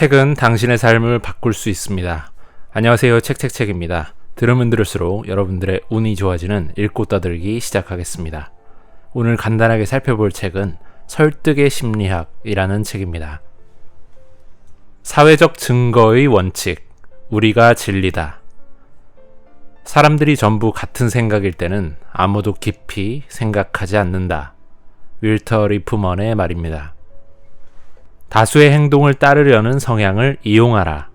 책은 당신의 삶을 바꿀 수 있습니다. 안녕하세요. 책책책입니다. 들으면 들을수록 여러분들의 운이 좋아지는 읽고 떠들기 시작하겠습니다. 오늘 간단하게 살펴볼 책은 설득의 심리학이라는 책입니다. 사회적 증거의 원칙, 우리가 진리다. 사람들이 전부 같은 생각일 때는 아무도 깊이 생각하지 않는다. 윌터 리프먼의 말입니다. 다수의 행동을 따르려는 성향을 이용하라.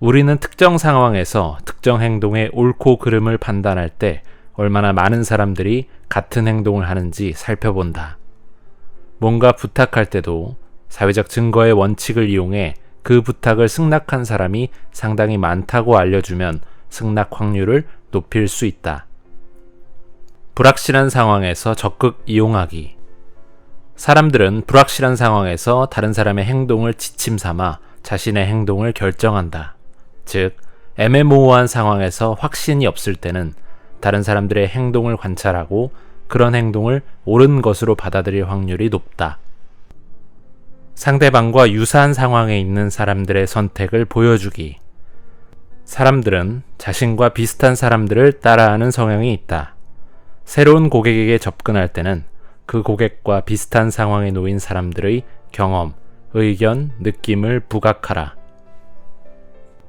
우리는 특정 상황에서 특정 행동의 옳고 그름을 판단할 때 얼마나 많은 사람들이 같은 행동을 하는지 살펴본다. 뭔가 부탁할 때도 사회적 증거의 원칙을 이용해 그 부탁을 승낙한 사람이 상당히 많다고 알려주면 승낙 확률을 높일 수 있다. 불확실한 상황에서 적극 이용하기. 사람들은 불확실한 상황에서 다른 사람의 행동을 지침 삼아 자신의 행동을 결정한다. 즉, 애매모호한 상황에서 확신이 없을 때는 다른 사람들의 행동을 관찰하고 그런 행동을 옳은 것으로 받아들일 확률이 높다. 상대방과 유사한 상황에 있는 사람들의 선택을 보여주기. 사람들은 자신과 비슷한 사람들을 따라하는 성향이 있다. 새로운 고객에게 접근할 때는 그 고객과 비슷한 상황에 놓인 사람들의 경험, 의견, 느낌을 부각하라.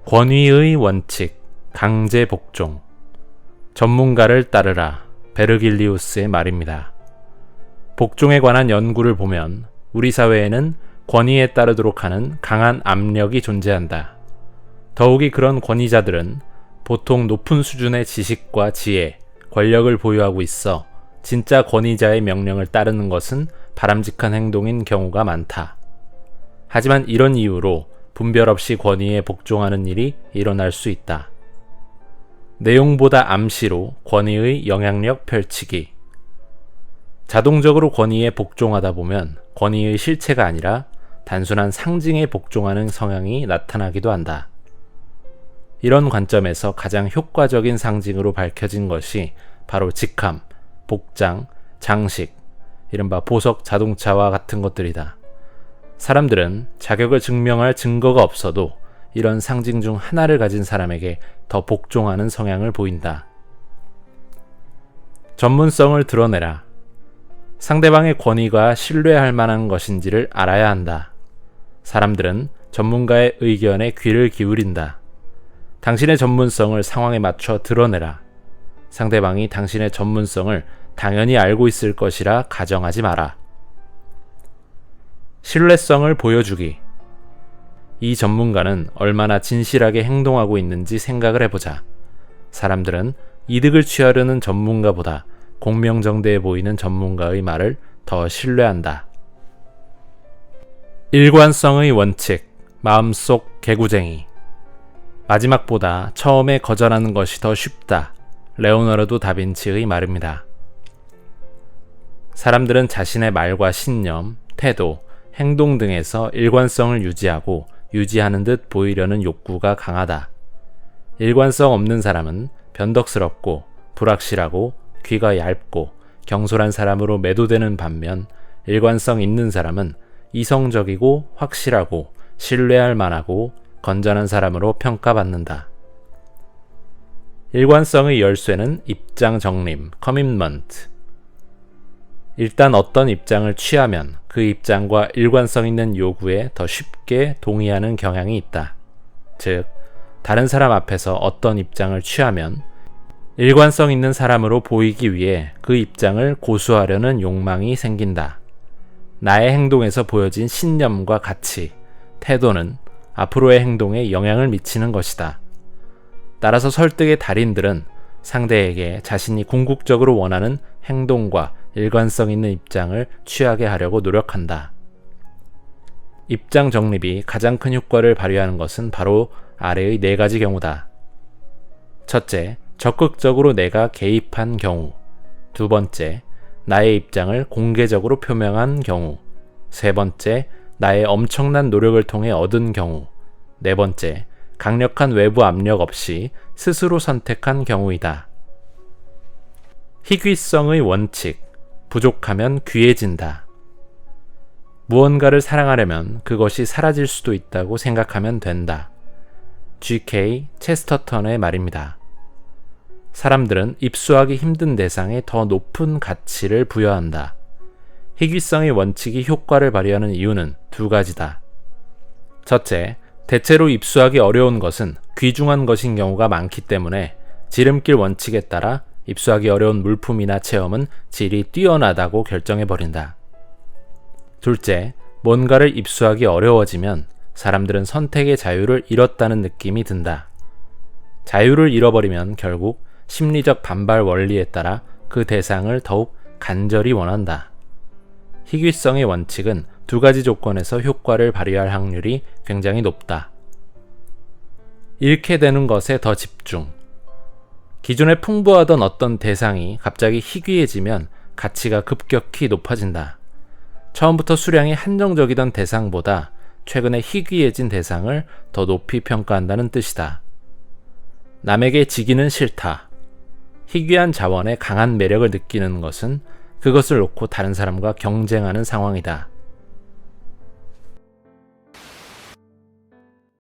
권위의 원칙, 강제 복종. 전문가를 따르라. 베르길리우스의 말입니다. 복종에 관한 연구를 보면 우리 사회에는 권위에 따르도록 하는 강한 압력이 존재한다. 더욱이 그런 권위자들은 보통 높은 수준의 지식과 지혜, 권력을 보유하고 있어 진짜 권위자의 명령을 따르는 것은 바람직한 행동인 경우가 많다. 하지만 이런 이유로 분별 없이 권위에 복종하는 일이 일어날 수 있다. 내용보다 암시로 권위의 영향력 펼치기. 자동적으로 권위에 복종하다 보면 권위의 실체가 아니라 단순한 상징에 복종하는 성향이 나타나기도 한다. 이런 관점에서 가장 효과적인 상징으로 밝혀진 것이 바로 직함, 복장, 장식, 이른바 보석 자동차와 같은 것들이다. 사람들은 자격을 증명할 증거가 없어도 이런 상징 중 하나를 가진 사람에게 더 복종하는 성향을 보인다. 전문성을 드러내라. 상대방의 권위가 신뢰할 만한 것인지를 알아야 한다. 사람들은 전문가의 의견에 귀를 기울인다. 당신의 전문성을 상황에 맞춰 드러내라. 상대방이 당신의 전문성을 당연히 알고 있을 것이라 가정하지 마라. 신뢰성을 보여주기. 이 전문가는 얼마나 진실하게 행동하고 있는지 생각을 해보자. 사람들은 이득을 취하려는 전문가보다 공명정대해 보이는 전문가의 말을 더 신뢰한다. 일관성의 원칙, 마음속 개구쟁이. 마지막보다 처음에 거절하는 것이 더 쉽다. 레오나르도 다빈치의 말입니다. 사람들은 자신의 말과 신념, 태도, 행동 등에서 일관성을 유지하고 유지하는 듯 보이려는 욕구가 강하다. 일관성 없는 사람은 변덕스럽고 불확실하고 귀가 얇고 경솔한 사람으로 매도되는 반면 일관성 있는 사람은 이성적이고 확실하고 신뢰할 만하고 건전한 사람으로 평가받는다. 일관성의 열쇠는 입장 정림, 커밋먼트. 일단 어떤 입장을 취하면 그 입장과 일관성 있는 요구에 더 쉽게 동의하는 경향이 있다. 즉, 다른 사람 앞에서 어떤 입장을 취하면 일관성 있는 사람으로 보이기 위해 그 입장을 고수하려는 욕망이 생긴다. 나의 행동에서 보여진 신념과 가치, 태도는 앞으로의 행동에 영향을 미치는 것이다. 따라서 설득의 달인들은 상대에게 자신이 궁극적으로 원하는 행동과 일관성 있는 입장을 취하게 하려고 노력한다. 입장 정립이 가장 큰 효과를 발휘하는 것은 바로 아래의 네 가지 경우다. 첫째, 적극적으로 내가 개입한 경우. 두 번째, 나의 입장을 공개적으로 표명한 경우. 세 번째, 나의 엄청난 노력을 통해 얻은 경우. 네 번째, 강력한 외부 압력 없이 스스로 선택한 경우이다. 희귀성의 원칙, 부족하면 귀해진다. 무언가를 사랑하려면 그것이 사라질 수도 있다고 생각하면 된다. G.K. 체스터턴의 말입니다. 사람들은 입수하기 힘든 대상에 더 높은 가치를 부여한다. 희귀성의 원칙이 효과를 발휘하는 이유는 두 가지다. 첫째, 대체로 입수하기 어려운 것은 귀중한 것인 경우가 많기 때문에 지름길 원칙에 따라 입수하기 어려운 물품이나 체험은 질이 뛰어나다고 결정해버린다. 둘째, 뭔가를 입수하기 어려워지면 사람들은 선택의 자유를 잃었다는 느낌이 든다. 자유를 잃어버리면 결국 심리적 반발 원리에 따라 그 대상을 더욱 간절히 원한다. 희귀성의 원칙은 두 가지 조건에서 효과를 발휘할 확률이 굉장히 높다. 잃게 되는 것에 더 집중. 기존에 풍부하던 어떤 대상이 갑자기 희귀해지면 가치가 급격히 높아진다. 처음부터 수량이 한정적이던 대상보다 최근에 희귀해진 대상을 더 높이 평가한다는 뜻이다. 남에게 지기는 싫다. 희귀한 자원에 강한 매력을 느끼는 것은 그것을 놓고 다른 사람과 경쟁하는 상황이다.